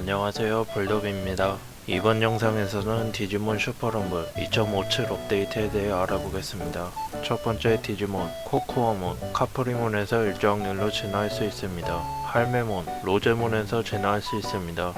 안녕하세요 불독입니다. 이번 영상에서는 디지몬 슈퍼럼블 2.57 업데이트에 대해 알아보겠습니다. 첫 번째 디지몬 코코어몬 카프리몬에서 일정일로 진화할 수 있습니다. 할메몬 로제몬에서 진화할 수 있습니다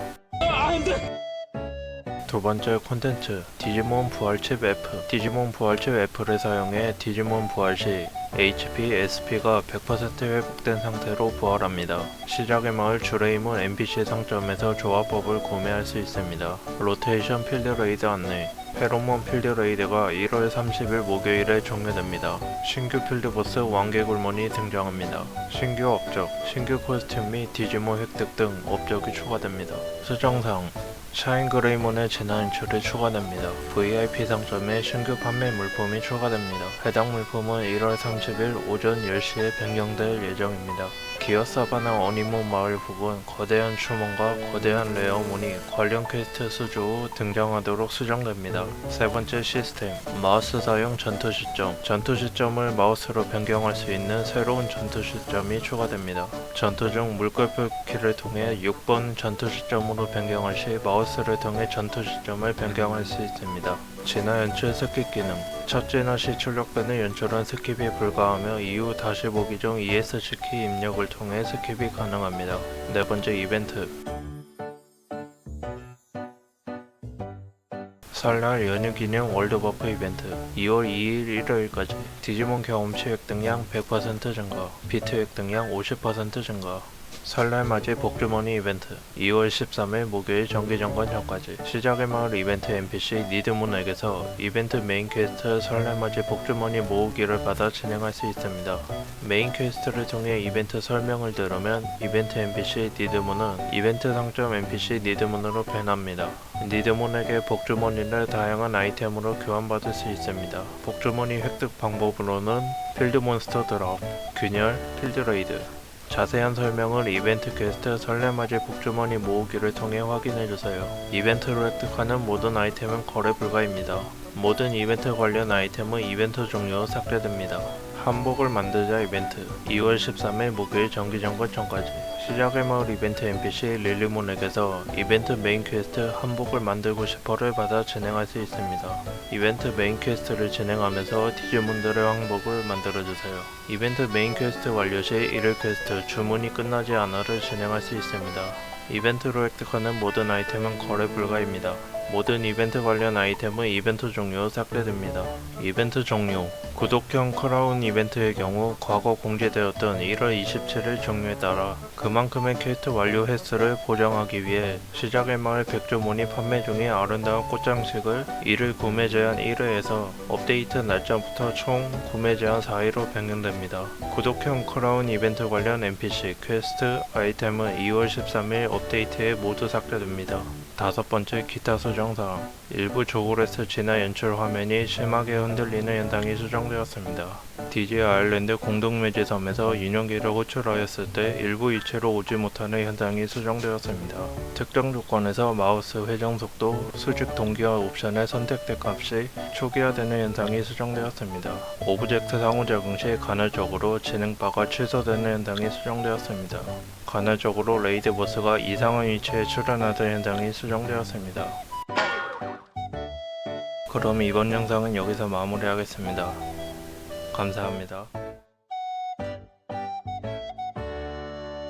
두 번째 콘텐츠 디지몬 부활칩 F 디지몬 부활칩 F를 사용해 디지몬 부활 시 HP, SP가 100% 회복된 상태로 부활합니다. 시작의 마을 주레이몬 NPC 상점에서 조합법을 구매할 수 있습니다. 로테이션 필드 레이드 안내 페로몬 필드 레이드가 1월 30일 목요일에 종료됩니다. 신규 필드 보스 왕개굴몬이 등장합니다. 신규 업적, 신규 코스튬 및 디지몬 획득 등 업적이 추가됩니다. 수정상 샤인 그레이몬의 진화 인출이 추가됩니다. VIP 상점에 신규 판매 물품이 추가됩니다. 해당 물품은 1월 30일 오전 10시에 변경될 예정입니다. 기어 사바나 어니몬 마을 부근 거대한 추몬과 거대한 레어몬이 관련 퀘스트 수주 후 등장하도록 수정됩니다. 세 번째 시스템 마우스 사용 전투 시점 전투 시점을 마우스로 변경할 수 있는 새로운 전투 시점이 추가됩니다. 전투 중 물결표 키를 통해 6번 전투 시점으로 변경할 시 마우스를 통해 전투 시점을 변경할 수 있습니다. 진화 연출 스킵 기능. 첫 진화 시 출력되는 연출은 스킵이 불가하며 이후 다시 보기 중 ESC 키 입력을 통해 스킵이 가능합니다. 네 번째 이벤트. 설날 연휴 기념 월드 버프 이벤트. 2월 2일 일요일까지 디지몬 경험치 획득량 100% 증가 비트 획득량 50% 증가 설날 맞이 복주머니 이벤트 2월 13일 목요일 정기점검 전까지 시작의 마을 이벤트 NPC 니드문에게서 이벤트 메인 퀘스트 설날 맞이 복주머니 모으기를 받아 진행할 수 있습니다. 메인 퀘스트를 통해 이벤트 설명을 들으면 이벤트 NPC 니드문은 이벤트 상점 NPC 니드문으로 변합니다. 니드문에게 복주머니를 다양한 아이템으로 교환받을 수 있습니다. 복주머니 획득 방법으로는 필드 몬스터 드롭, 균열, 필드 레이드, 자세한 설명을 이벤트 퀘스트 설레맞이 복주머니 모으기를 통해 확인해주세요. 이벤트로 획득하는 모든 아이템은 거래 불가입니다. 모든 이벤트 관련 아이템은 이벤트 종료 후 삭제됩니다. 한복을 만들자 이벤트 2월 13일 목요일 정기점검 전까지 시작의 마을 이벤트 NPC 릴리몬에게서 이벤트 메인 퀘스트 한복을 만들고 싶어를 받아 진행할 수 있습니다. 이벤트 메인 퀘스트를 진행하면서 디지몬들의 항복을 만들어주세요. 이벤트 메인 퀘스트 완료 시 1일 퀘스트 주문이 끝나지 않아를 진행할 수 있습니다. 이벤트로 획득하는 모든 아이템은 거래 불가입니다. 모든 이벤트 관련 아이템은 이벤트 종료 후 삭제됩니다. 이벤트 종료 구독형 크라운 이벤트의 경우 과거 공지되었던 1월 27일 종료에 따라 그만큼의 퀘스트 완료 횟수를 보장하기 위해 시작의 마을 백조문이 판매 중인 아름다운 꽃장식을 1일 구매 제한 1회에서 업데이트 날짜부터 총 구매 제한 4회로 변경됩니다. 구독형 크라운 이벤트 관련 NPC 퀘스트 아이템은 2월 13일 업데이트에 모두 삭제됩니다. 다섯 번째 기타 수정사항 일부 조그레스 진화 연출 화면이 심하게 흔들리는 현상이 수정되었습니다. DJ 아일랜드 공동매지 섬에서 인용기를 호출하였을 때 일부 이체로 오지 못하는 현상이 수정되었습니다. 특정 조건에서 마우스 회전 속도, 수직 동기화 옵션의 선택된 값이 초기화되는 현상이 수정되었습니다. 오브젝트 상호작용 시 간헐적으로 진행바가 취소되는 현상이 수정되었습니다. 간헐적으로 레이드 보스가 이상한 위치에 출현하던 현상이 수정되었습니다. 그럼 이번 영상은 여기서 마무리하겠습니다. 감사합니다.